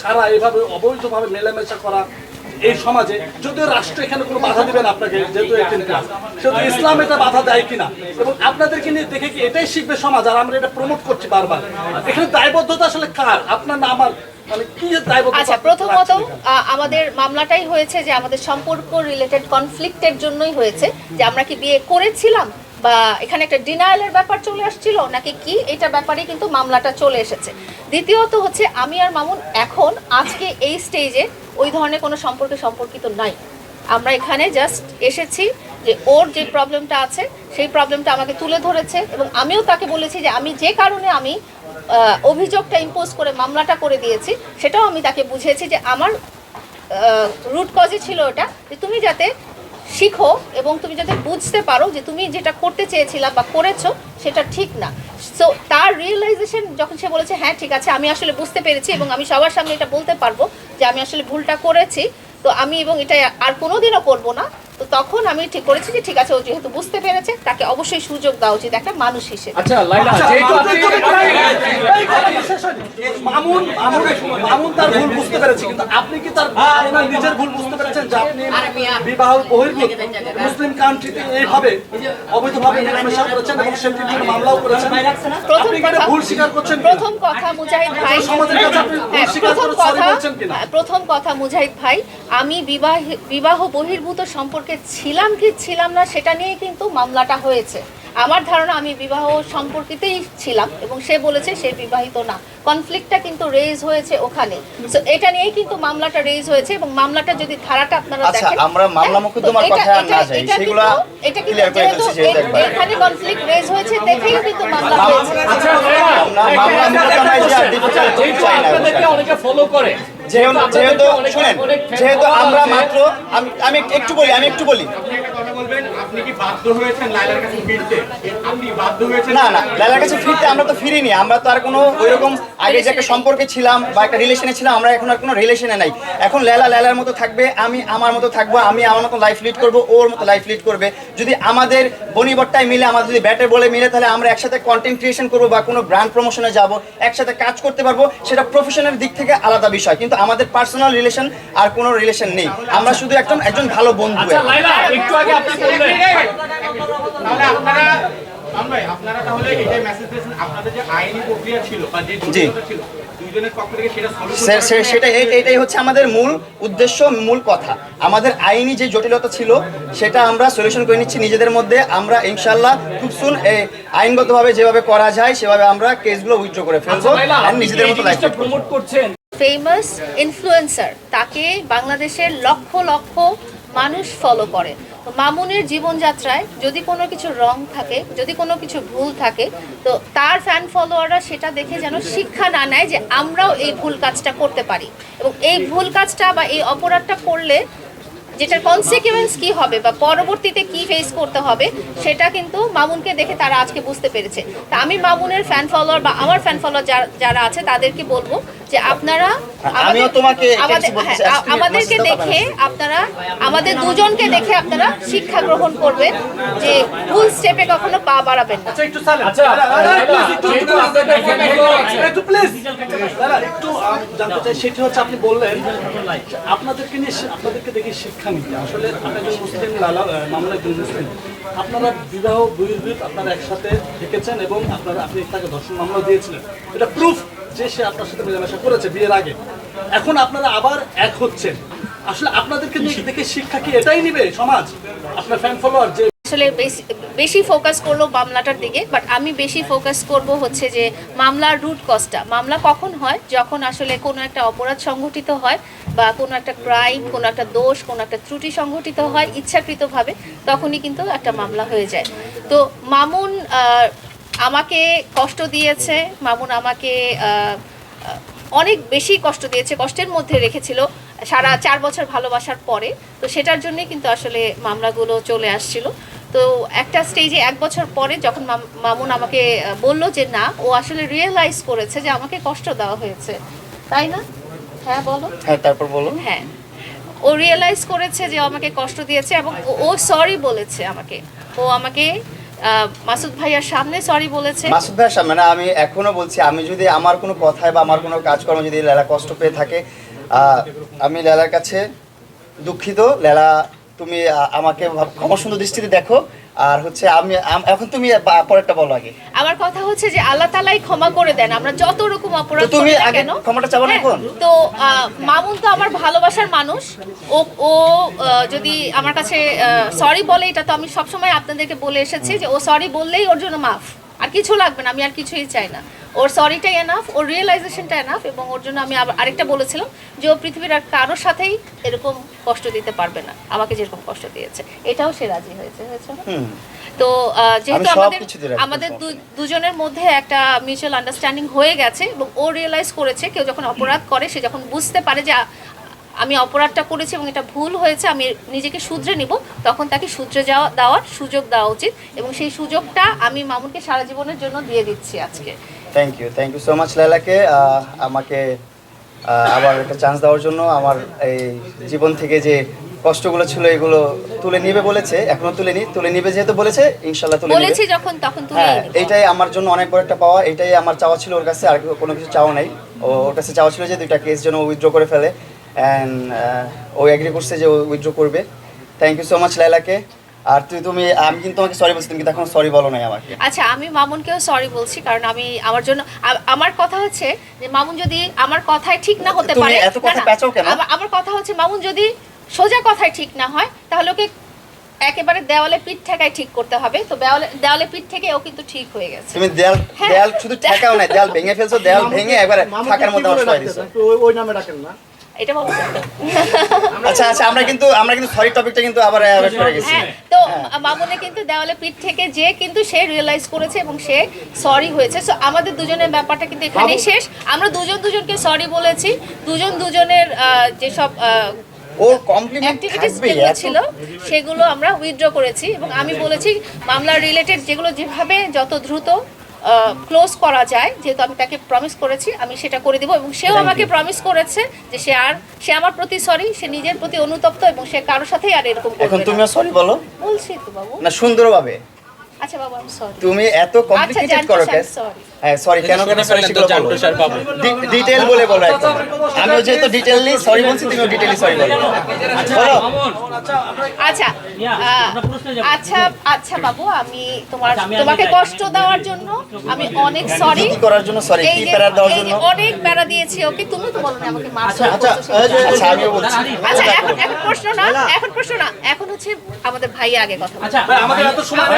ছাড়া এভাবে অবৈধভাবে মেলামেশা করা এই সমাজে যদিও রাষ্ট্র এখানে কোনো বাধা দিবে না আপনাকে, যেহেতু প্লাস সেহেতু ইসলাম এটা বাধা দেয় কিনা? এবং আপনাদেরকে নিয়ে দেখে কি এটাই শিখবে সমাজ আর আমরা এটা প্রমোট করছি বারবার? এখানে দায়বদ্ধতা আসলে কার? আপনার না আমার মানে আচ্ছা প্রথমত আমাদের মামলাটাই হয়েছে যে আমাদের সম্পর্ক রিলেটেড কনফ্লিক্টের জন্যই হয়েছে, যে আমরা কি বিয়ে করেছিলাম? বা এখানে একটা ডিনায়ালের ব্যাপার চলে আসছিল, নাকি কি? এটা ব্যাপারে কিন্তু মামলাটা চলে এসেছে। দ্বিতীয়ত হচ্ছে, আমি আর মামুন এখন, আজকে এই স্টেজে ওই ধরনের কোনো সম্পর্কে সম্পর্কিত নাই। আমরা এখানে জাস্ট এসেছি যে ওর যে প্রবলেমটা আছে, সেই প্রবলেমটা আমাকে তুলে ধরেছে এবং আমিও তাকে বলেছি যে আমি যে কারণে আমি অভিযোগটা ইম্পোজ করে মামলাটা করে দিয়েছি, সেটাও আমি তাকে বুঝিয়েছি যে আমার রুট কজে ছিল ওটা, যে তুমি যাতে শিখো এবং তুমি যাতে বুঝতে পারো যে তুমি যেটা করতে চেয়েছিলা বা করেছ, সেটা ঠিক না। সো তার রিয়েলাইজেশন যখন সে বলেছে হ্যাঁ ঠিক আছে, আমি আসলে বুঝতে পেরেছি এবং আমি সবার সামনে এটা বলতে পারব যে আমি আসলে ভুলটা করেছি। তো আমি এবং এটা আর কোনোদিনও করব না। তো তখন আমি ঠিক করেছি যে ঠিক আছে ও যেহেতু বুঝতে পেরেছে তাকে অবশ্যই সুযোগ দেওয়া উচিত একটা মানুষ হিসেবে আচ্ছা লাইলা যেহেতু আপনি তো- এই কথা শেষ হয়নি। মামুন মামুন মামুন তার ভুল বুঝতে পেরেছে কিন্তু আপনি কি তার আপনার নিজের ভুল বুঝতে পেরেছেন যে আপনি বিবাহ বহির্ভূত মুসলিম কান্ট্রিতে এইভাবে অবৈধভাবে মেলামেশা করেছেন এবং সেটির জন্য মামলাও করেছেন প্রথম কথা ভুল স্বীকার করছেন প্রথম কথা মুজাহিদ ভাই সমাজের কাছে আপনি ভুল হ্যাঁ, স্বীকার করে sorry বলছেন কিনা? হ্যাঁ, প্রথম কথা মুজাহিদ ভাই আমি বিবাহ বিবাহ বহির্ভূত সম্পর্কে ছিলাম কি ছিলাম না সেটা নিয়ে কিন্তু মামলাটা হয়েছে। আমার ধারণা আমি বিবাহ সম্পর্কিতেই ছিলাম এবং সে বলেছে সে বিবাহিত না। কনফ্লিক্টটা কিন্তু রেজ হয়েছে ওখানে। So, এটা নিয়েই কিন্তু মামলাটা রেজ হয়েছে এবং মামলাটা যদি ধারাটা আপনারা আচ্ছা, দেখেন আমরা মামলা হ্যাঁ, মোকদ্দমার এটা- কথায় আর না যাই, সেগুলা এটা কিন্তু একবার। এখানে কনফ্লিক্ট রেজ হয়েছে দেখেই কিন্তু মামলা হয়েছে। আচ্ছা আমরা মামলা মোকদ্দমায় যে দিতে চাই- যেহেতু না আপনাদেরকে অনেকে ফলো করে। যেহেতু যেহেতু শুনেন যেহেতু আমরা মাত্র আমি আমি একটু বলি আমি একটু বলি। আপনি একটা কথা বলবেন আপনি কি বাধ্য হয়েছেন লাইলার কাছে ফিরতে? আপনি বাধ্য হয়েছেন না না লালার কাছে ফিরতে আমরা তো ফিরিনি। আমরা তো আর কোনো ওইরকম আগে যে একটা সম্পর্কে ছিলাম বা একটা রিলেশনে ছিলাম আমরা এখন আর কোনো রিলেশনে নাই। এখন লেলা লেলার মতো থাকবে আমি আমার মতো থাকব আমি আমার মতো লাইফ লিড করব ওর মতো লাইফ লিড করবে। যদি আমাদের বনিবট্টায় মিলে আমাদের যদি ব্যাটে বলে মিলে তাহলে আমরা একসাথে কন্টেন্ট ক্রিয়েশন করব বা কোনো ব্র্যান্ড প্রমোশনে যাব একসাথে কাজ করতে পারব সেটা প্রফেশনের দিক থেকে আলাদা বিষয়। কিন্তু আমাদের পার্সোনাল রিলেশন আর কোনো রিলেশন নেই। আমরা শুধু একদম একজন ভালো বন্ধু। আচ্ছা একটু আগে আপনি বললেন তাহলে আপনারা আপনারা তাহলে এটাই মেসেজ দিয়েছেন আপনাদের যে আইনি প্রক্রিয়া ছিল বা যে ছিল দুইজনের পক্ষ থেকে সেটা এটাই হচ্ছে আমাদের মূল উদ্দেশ্য মূল কথা। আমাদের আইনি যে জটিলতা ছিল সেটা আমরা সলিউশন করে নিচ্ছি নিজেদের মধ্যে। আমরা ইনশাল্লাহ খুব সুন আইনগতভাবে যেভাবে করা যায় সেভাবে আমরা কেসগুলো উইথড্র করে ফেলব আচ্ছা আপনি নিজেদের মতো লাইফ প্রমোট করছেন। ফেমাস ইনফ্লুয়েন্সার তাকে বাংলাদেশের লক্ষ লক্ষ মানুষ ফলো করে। তো মামুনের জীবনযাত্রায় যদি কোনো কিছু রং থাকে, যদি কোনো কিছু ভুল থাকে, তো তার ফ্যান ফলোয়াররা সেটা দেখে যেন শিক্ষা না নেয় যে আমরাও এই ভুল কাজটা করতে পারি। এবং এই ভুল কাজটা বা এই অপরাধটা করলে যেটার কনসিকুয়েন্স কি হবে বা পরবর্তীতে কি ফেস করতে হবে সেটা কিন্তু মামুনকে দেখে তারা আজকে বুঝতে পেরেছে। তা আমি মামুনের ফ্যান ফলোয়ার বা আমার ফ্যান ফলোয়ার যারা আছে তাদেরকে বলব যে আপনারা আমিও তোমাকে হ্যাঁ। আ- আমাদেরকে দেখে আপনারা আমাদের দুজনকে দেখে আপনারা শিক্ষা গ্রহণ করবেন যে ভুল স্টেপে কখনো পা বাড়াবেন না। আচ্ছা একটু একটু- যেহেতু একটু- আপনাদের fan follower আছে। একটু প্লিজ দাদা একটু জানতে চাই সেটি হচ্ছে আপনি বললেন আপনাদেরকে নিয়ে আপনাদেরকে দেখে শিক্ষা নিতে। আসলে আপনি একজন মুসলিম লালা আহ, একজন মুসলিম। আপনারা বিবাহ বহির্ভূত আপনারা একসাথে থেকেছেন এবং আপনারা আপনি তাকে দর্শন মামলা দিয়েছিলেন। এটা প্রুফ যে সে আপনার সাথে মেলামেশা করেছে বিয়ের আগে। এখন আপনারা আবার এক হচ্ছেন। আসলে আপনাদেরকে দেখে শিক্ষা কি এটাই নিবে সমাজ? আপনার ফ্যান ফলোয়ার যে আসলে বেশি ফোকাস করল মামলাটার দিকে বাট আমি বেশি ফোকাস করব হচ্ছে যে মামলার রুট কজটা মামলা কখন হয়? যখন আসলে কোনো একটা অপরাধ সংঘটিত হয় বা কোনো একটা ক্রাইম কোনো একটা দোষ, কোনো একটা ত্রুটি সংঘটিত হয় ইচ্ছাকৃতভাবে, তখনই কিন্তু একটা মামলা হয়ে যায়। তো মামুন আমাকে কষ্ট দিয়েছে। মামুন আমাকে অনেক বেশি কষ্ট দিয়েছে, কষ্টের মধ্যে রেখেছিল সারা চার বছর ভালোবাসার পরে। তো সেটার জন্যই কিন্তু আসলে মামলাগুলো চলে আসছিল। তো একটা স্টেজে এক বছর পরে যখন মাম- মামুন আমাকে বলল যে না ও আসলে রিয়েলাইজ করেছে যে আমাকে কষ্ট দেওয়া হয়েছে। তাই না? হ্যাঁ বলো। হ্যাঁ তারপর বলুন হ্যাঁ। ও রিয়েলাইজ করেছে যে আমাকে কষ্ট দিয়েছে এবং ও- ও সরি বলেছে আমাকে। ও আমাকে মাসুদ ভাইয়ার সামনে সরি বলেছে। মাসুদ ভাইয়ের সামনে না আমি এখনও বলছি আমি যদি আমার কোনো কথায় বা আমার কোনো কাজকর্ম যদি লেলা কষ্ট পেয়ে থাকে আমি লেলার কাছে দুঃখিত। লেলা তুমি আমাকে ক্ষমা সুন্দর দৃষ্টিতে দেখো। আর হচ্ছে আমি এখন তুমি পরেরটা বলো আগে। আমার কথা হচ্ছে যে আল্লাহ তালাই ক্ষমা করে দেন। আমরা যত রকম অপরাধ তুমি আগে ক্ষমাটা চাও না হ্যাঁ, এখন? তো মামুন তো আমার ভালোবাসার মানুষ। ও ও যদি আমার কাছে সরি বলে এটা তো আমি সবসময় আপনাদেরকে বলে এসেছি যে ও সরি বললেই ওর জন্য মাফ। আর কিছু লাগবে না আমি আর কিছুই চাই না। ওর সরিটাই এনাফ ওর রিয়েলাইজেশনটা এনাফ এবং ওর জন্য আমি আরেকটা বলেছিলাম যে ও পৃথিবীর আর কারোর সাথেই এরকম কষ্ট দিতে পারবে না। আমাকে যেরকম কষ্ট দিয়েছে এটাও সে রাজি হয়েছে হয়েছে তো যেহেতু আমাদের আমাদের দুজনের মধ্যে একটা মিউচুয়াল আন্ডারস্ট্যান্ডিং হয়ে গেছে এবং ও রিয়েলাইজ করেছে কেউ যখন অপরাধ করে সে যখন বুঝতে পারে যে আমি অপরাধটা করেছি এবং এটা ভুল হয়েছে আমি নিজেকে শুধরে নিব তখন তাকে শুধরে যাওয়া দেওয়ার সুযোগ দেওয়া উচিত এবং সেই সুযোগটা আমি মামুনকে সারা জীবনের জন্য দিয়ে দিচ্ছি আজকে। Thank you thank you so much লেলাকে আহ, আমাকে আবার একটা চান্স দেওয়ার জন্য আমার এই জীবন থেকে যে কষ্টগুলো ছিল এগুলো তুলে নিবে বলেছে এখনও তুলে নি তুলে নিবে যেহেতু বলেছে ইনশাল্লাহ তুলে বলেছি যখন তখন তুলে হ্যাঁ এইটাই আমার জন্য অনেক বড় একটা পাওয়া এটাই আমার চাওয়া ছিল ওর কাছে আর কোনো কিছু চাওয়া নাই। ও ওর কাছে চাওয়া ছিল যে দুইটা কেস যেন উইথড্র করে ফেলে। অ্যান্ড ও এগ্রি করছে যে ও উইথড্র করবে। থ্যাংক ইউ সো মাচ লাইলাকে আর তুই তুমি আমি কিন্তু তোমাকে সরি বলছি তুমি কিন্তু এখন সরি বলো নাই আমাকে। আচ্ছা আমি মামুনকেও সরি বলছি কারণ আমি আমার জন্য আমার কথা হচ্ছে যে মামুন যদি আমার কথায় ঠিক না হতে তুমি পারে এত কথা পেঁচাও কেন? আমার- কথা হচ্ছে মামুন যদি সোজা কথায় ঠিক না হয় তাহলে ওকে একেবারে দেওয়ালে পিঠ ঠেকায় ঠিক করতে হবে। তো দেওয়ালে দেওয়ালে পিঠ থেকে ও কিন্তু ঠিক হয়ে গেছে। তুমি দেয়াল হ্যাঁ। দেয়াল শুধু ঠেকাও না দেয়াল ভেঙে ফেলছো দেয়াল ভেঙে একবারে ফাঁকার মধ্যে সবাই দিছো ওই নামে ডাকেন না। এটা বলো আচ্ছা আচ্ছা আমরা কিন্তু আমরা কিন্তু সরি টপিকটা কিন্তু আবার অ্যাভয়েড করে গেছি। হ্যাঁ তো মামুনে কিন্তু দেওয়ালে পিঠ থেকে যে কিন্তু সে রিয়েলাইজ করেছে এবং সে সরি হয়েছে। সো আমাদের দুজনের ব্যাপারটা কিন্তু এখানেই শেষ। আমরা দুজন দুজনকে সরি বলেছি। দুজন দুজনের যেসব ওর কমপ্লিমেন্ট ছিল সেগুলো আমরা উইথড্র করেছি এবং আমি বলেছি মামলা রিলেটেড যেগুলো যেভাবে যত দ্রুত ক্লোজ করা যায় যেহেতু আমি তাকে প্রমিস করেছি আমি সেটা করে দিব এবং সেও আমাকে. প্রমিস করেছে যে সে আর সে আমার প্রতি সরি সে নিজের প্রতি অনুতপ্ত এবং সে কারোর সাথেই আর এরকম এখন করবে না সরি বলো। বলছি তো বাবু। না সুন্দরভাবে। আচ্ছা বাবু আমি সরি তুমি এত আচ্ছা কমপ্লিকেটেড করো স্যার কেন? সরি হ্যাঁ সরি কেন কেন সরি সেগুলো বলো? ডিটেল বলে বলো একদম। আমিও যেহেতু ডিটেইলি সরি বলছি তুমিও ডিটেইলি সরি বলো। বলো। আচ্ছা আচ্ছা আচ্ছা বাবু আমি তোমার তোমাকে কষ্ট দেওয়ার জন্য আমি অনেক সরি কি করার জন্য সরি কি প্যারা দেওয়ার জন্য? অনেক প্যারা দিয়েছি ওকে তুমি তো বলো না আমাকে মারছো আচ্ছা আচ্ছা আমিও বলছি। আচ্ছা এখন এখন প্রশ্ন না এখন প্রশ্ন না এখন হচ্ছে আমাদের ভাইয়া আগে কথা আচ্ছা আমাদের এত সময়